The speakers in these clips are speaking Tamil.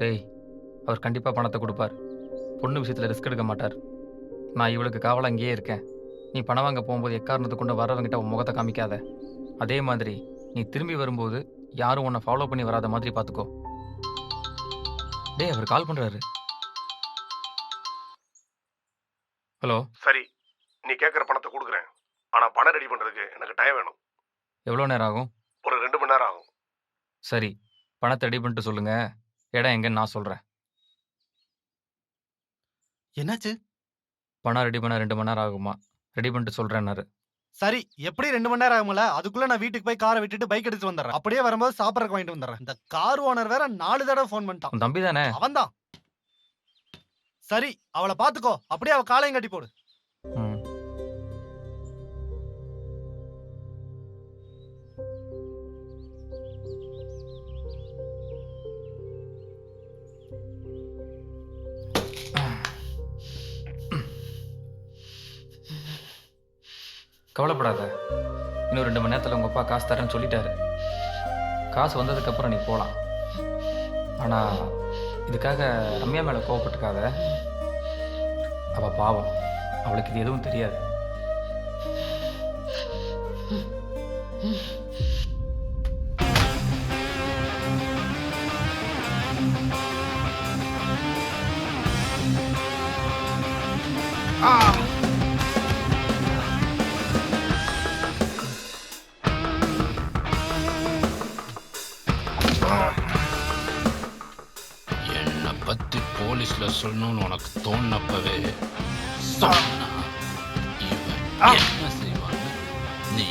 டேய் அவர் கண்டிப்பாக பணத்தை கொடுப்பார். பொண்ணு விஷயத்தில் ரிஸ்க் எடுக்க மாட்டார். நான் இவளுக்கு காவலாக அங்கேயே இருக்கேன். நீ பணம் வாங்க போகும்போது எக்காரணத்தை கொண்டு வரவங்கிட்ட உன் முகத்தை காமிக்காத. அதே மாதிரி நீ திரும்பி வரும்போது யாரும் உன்னை ஃபாலோ பண்ணி வராத மாதிரி பார்த்துக்கோ. டேய் அவர் கால் பண்ணுறாரு ஹலோ சரி நீ கேட்குற பணத்தை கொடுக்குறேன். ஆனால் பணம் ரெடி பண்ணுறதுக்கு எனக்கு டைம் வேணும். எவ்வளோ நேரம் ஆகும்? ஒரு ரெண்டு மணி நேரம் ஆகும். சரி பணத்தை ரெடி பண்ணிட்டு சொல்லுங்க. இடம் எங்கன்னு நான் சொல்கிறேன் என்னாச்சு? பணம் ரெடி பண்ண ரெண்டு மணி நேரம் ஆகுமா? ரெடி பண்ணிட்டு சொல்கிறேன்னாரு சரி எப்படி ரெண்டு மணி நேரம் ஆகும்ல? அதுக்குள்ள நான் வீட்டுக்கு போய் காரை விட்டுட்டு பைக் எடுத்து வந்துடுறேன். அப்படியே வரும்போது சாப்பிட்றக்கு வாங்கிட்டு வந்துடுறேன். இந்த கார் ஓனர் வேற நாலு தடவை ஃபோன் பண்ணிட்டான். தம்பி தானே அவன்தான். சரி அவளை பாத்துக்கோ அப்படியே அவ காலையும் கட்டி போடு. கவலைப்படாத. இன்னும் ரெண்டு மணி நேரத்தில் உங்கள் அப்பா காசு தரேன்னு சொல்லிட்டாரு. காசு வந்ததுக்கப்புறம் நீ போகலாம் ஆனால் இதுக்காக ரம்யா மேலே கோவப்பட்டுக்காத. அவள் பாவம். அவளுக்கு இது எதுவும் தெரியாது. Ah! சொல்லணும்னு உனக்கு சொன்னா இவன் என்ன செய்வான்னு நீ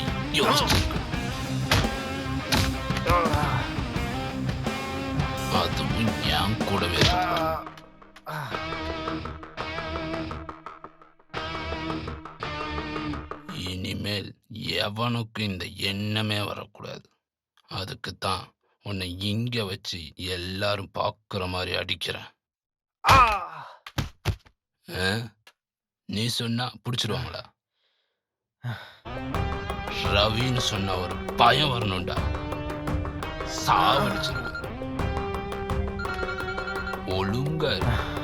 அதுவும் என் கூடவே. இனிமேல் எவனுக்கும் இந்த எண்ணமே வரக்கூடாது. அதுக்கு தான் உன்னை இங்க வச்சு எல்லாரும் பார்க்குற மாதிரி அடிக்கிறேன். ஆ? நீ சொன்னா பிடிச்சிருவாங்களா? ரவின்னு சொன்ன ஒரு பயம் வரணும்டா. சாவடிச்சிருவேன். ஒழுங்கா இரு.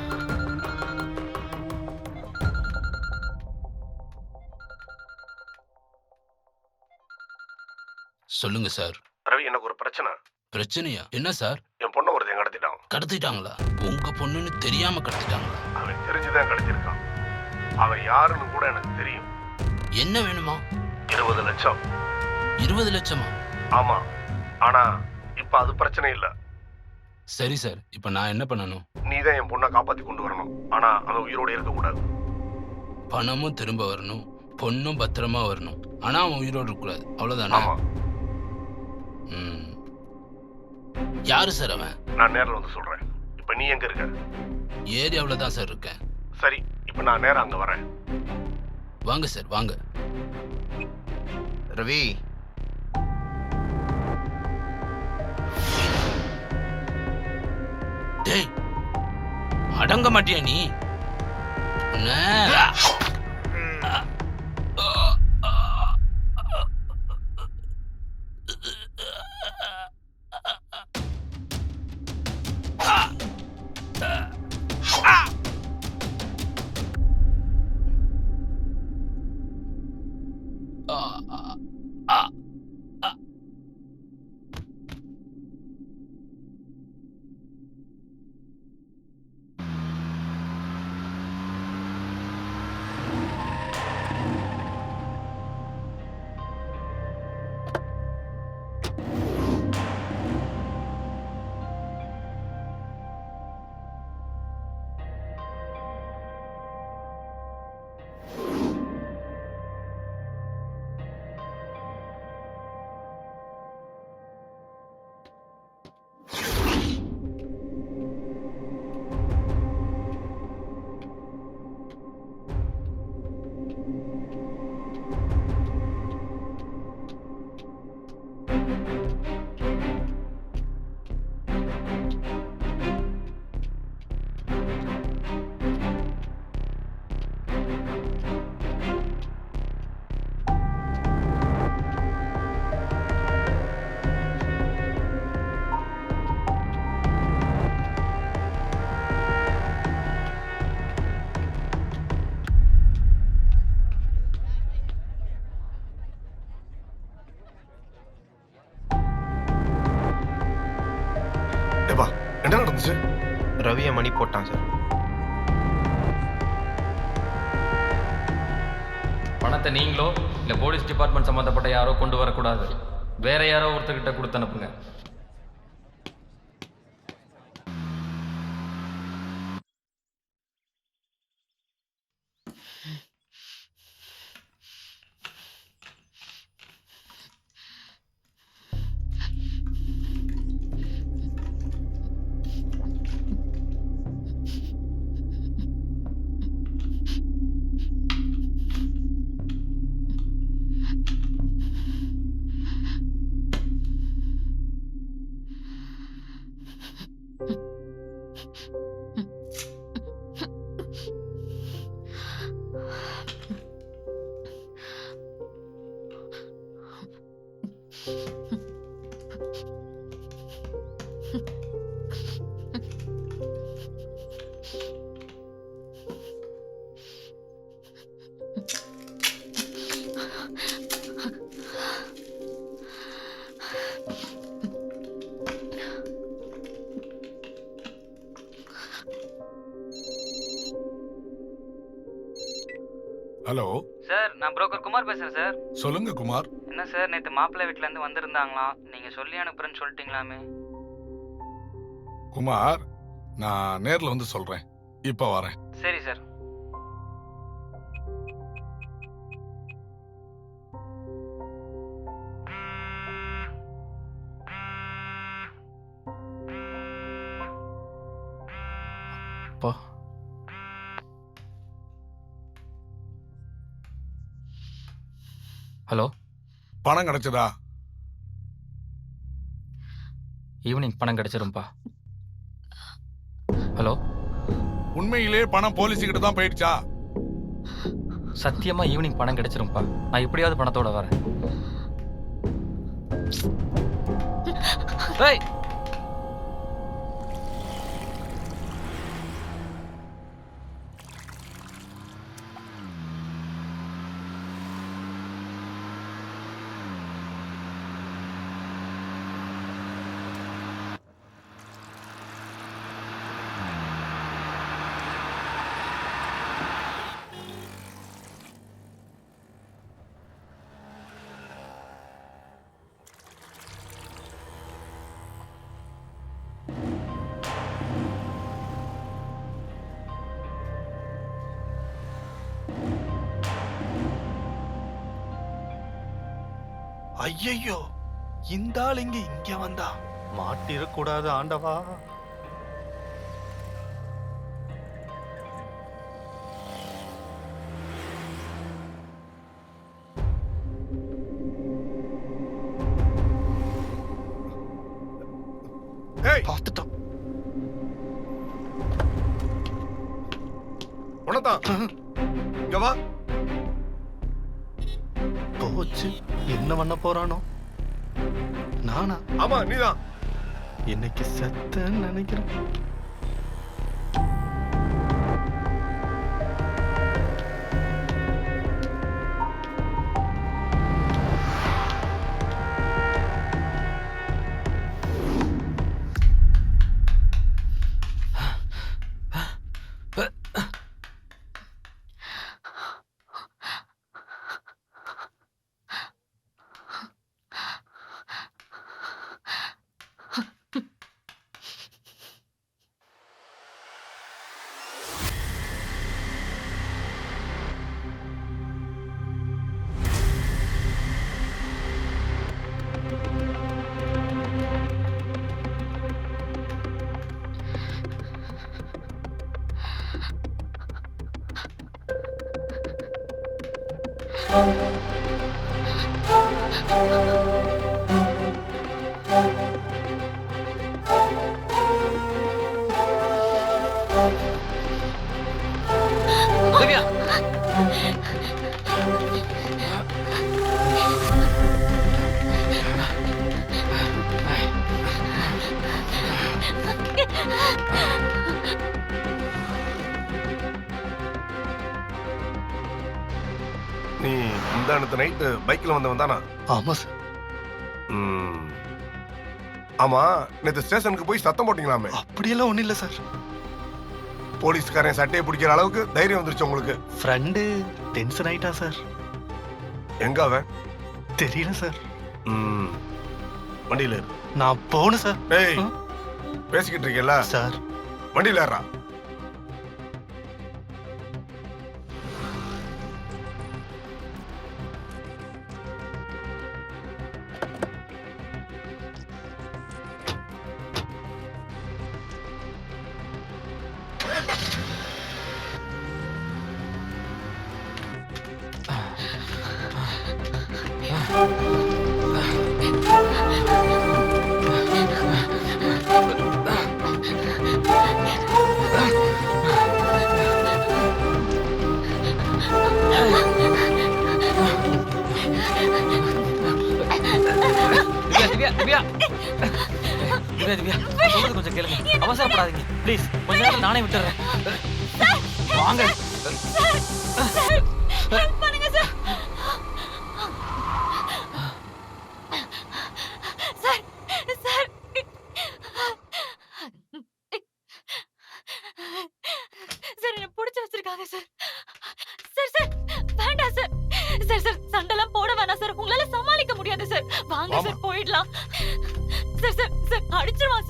சொல்லுங்க சார். ரவி எனக்கு ஒரு பிரச்சனை. பிரச்சனையா? என்ன சார்? என் பொண்ணை ஒருத்தன் கடத்திட்டான். கடத்திட்டாங்களா? உங்க பொண்ணுன்னு தெரியாம கடத்திட்டாங்களா? அவன் தெரிஞ்சுதான் கடத்திருக்கான் அவன் யாருன்னு கூட எனக்கு தெரியும். என்ன வேணுமா? இருபது லட்சம். இருபது லட்சமா? ஆமா. ஆனா இப்ப அது பிரச்சனை இல்ல. சரி சார் இப்ப நான் என்ன பண்ணணும்? நீ தான் என் பொண்ணை காப்பாத்தி கொண்டு வரணும். ஆனா அவன் உயிரோட இருக்க கூடாது பணமும் திரும்ப வரணும். பொண்ணும் பத்திரமா வரணும். ஆனா அவன் உயிரோடு இருக்கக்கூடாது. அவ்வளவுதானா? ஆமா. ம். யாரு சார் அவன்? நான் நேர்ல வந்து சொல்றேன். இப்ப நீ எங்க இருக்க? ஏரியாவில் தான் சார் இருக்கேன். சரி இப்ப நான் நேரா அங்க வரேன். வாங்க சார் வாங்க. ரவி. டேய் அடங்க மாட்டியா நீ? உன்னை- மணி போட்டான் சார். பணத்தை நீங்களோ இல்லை போலீஸ் டிபார்ட்மெண்ட் சம்மந்தப்பட்ட யாரோ கொண்டு வரக்கூடாது. வேற யாரோ ஒருத்தர்கிட்ட கொடுத்து அனுப்புங்க. ஹலோ. சார் நான் புரோக்கர் குமார் பேசுகிறேன் சார். சொல்லுங்க குமார். என்ன சார் நேற்று மாப்பிள்ளை வீட்டிலேருந்து வந்திருந்தாங்களாம். நீங்கள் சொல்லி அனுப்புறேன்னு சொல்லிட்டீங்களாமே. குமார் நான் நேர்ல வந்து சொல்றேன். இப்ப வரேன். சரி சார். அப்பா. ஹலோ? பணம் கிடைச்சதா? ஈவினிங் பணம் கிடைச்சிரும்பா. ஹலோ? உண்மையிலே பணம் போலீஸ் கிட்ட தான் போயிடுச்சா? சத்தியமா ஈவினிங் பணம் கிடைச்சிரும்பா. நான் எப்படியாவது பணத்தோட வரேன். ஏய்! ஐயையோ இந்த ஆள் இங்க இங்க வந்தா. மாட்டிடக்கூடாது ஆண்டவா. பார்த்துட்டோம். உனதான் இங்க வா. போச்சு. என்ன பண்ண போறானோ? நானா? ஆமா நீதான். இன்னைக்கு செத்தேன்னு நினைக்கிறேன். திவ்யா நீ இந்த நைட்டு பைக்ல வந்தவன் தானா? ஆமா சார். ம். ஆமா நேத்து ஸ்டேஷனுக்கு போய் சத்தம் போட்டீங்களாமே? அப்படியெல்லாம் ஒண்ணும் இல்ல சார். போலீஸ்காரன் சட்டையை பிடிக்கிற அளவுக்கு தைரியம் வந்துருச்சு உங்களுக்கு? ஃப்ரெண்டு டென்ஷன் ஆயிட்டா சார். எங்க அவன்? தெரியல சார். ம், வண்டியில இரு. நான் போகணும் சார். டேய் ஆ? பேசிக்கிட்டு இருக்கேல்ல? சார். வண்டியில ஏறா திவ்யா திவ்யா சொல்றது கொஞ்சம் கேளுங்க. அவசரப்படாதீங்க. ப்ளீஸ் கொஞ்ச நேரம் நானே விட்டுறேன். வாங்க.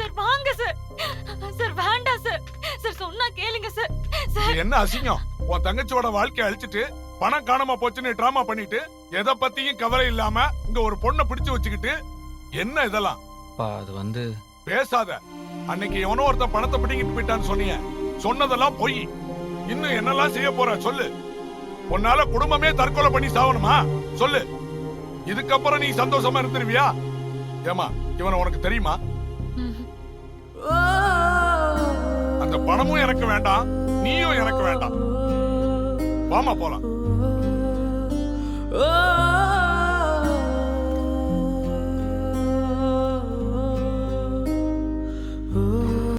சார் வாங்க சார். சார் வேண்டாம் சார். சார் சொன்னா கேளுங்க சார். சார். இது என்ன அசிங்கம்? உன் தங்கச்சியோட வாழ்க்கைய அழிச்சிட்டு பணம் காணாம போச்சுன்னு டிராமா பண்ணிட்டு எதை பத்தியும் கவலை இல்லாம இங்க ஒரு பொண்ணை பிடிச்சு வச்சுக்கிட்டு என்ன இதெல்லாம்? அப்பா அது வந்து பேசாத. அன்னைக்கு எவனோ ஒருத்தன் பணத்தை பிடிங்கிட்டு போயிட்டான்னு சொன்னீங்க சொன்னதெல்லாம் பொய். இன்னும் என்னெல்லாம் செய்ய போற சொல்லு. உன்னால குடும்பமே தற்கொலை பண்ணி சாவணுமா? சொல்லு. இதுக்கப்புறம் நீ சந்தோஷமா இருந்துருவியா? ஏமா இவனை உனக்கு தெரியுமா? அந்த பணமும் எனக்கு வேண்டாம் நீயும் எனக்கு வேண்டாம். வாமா போலாம்.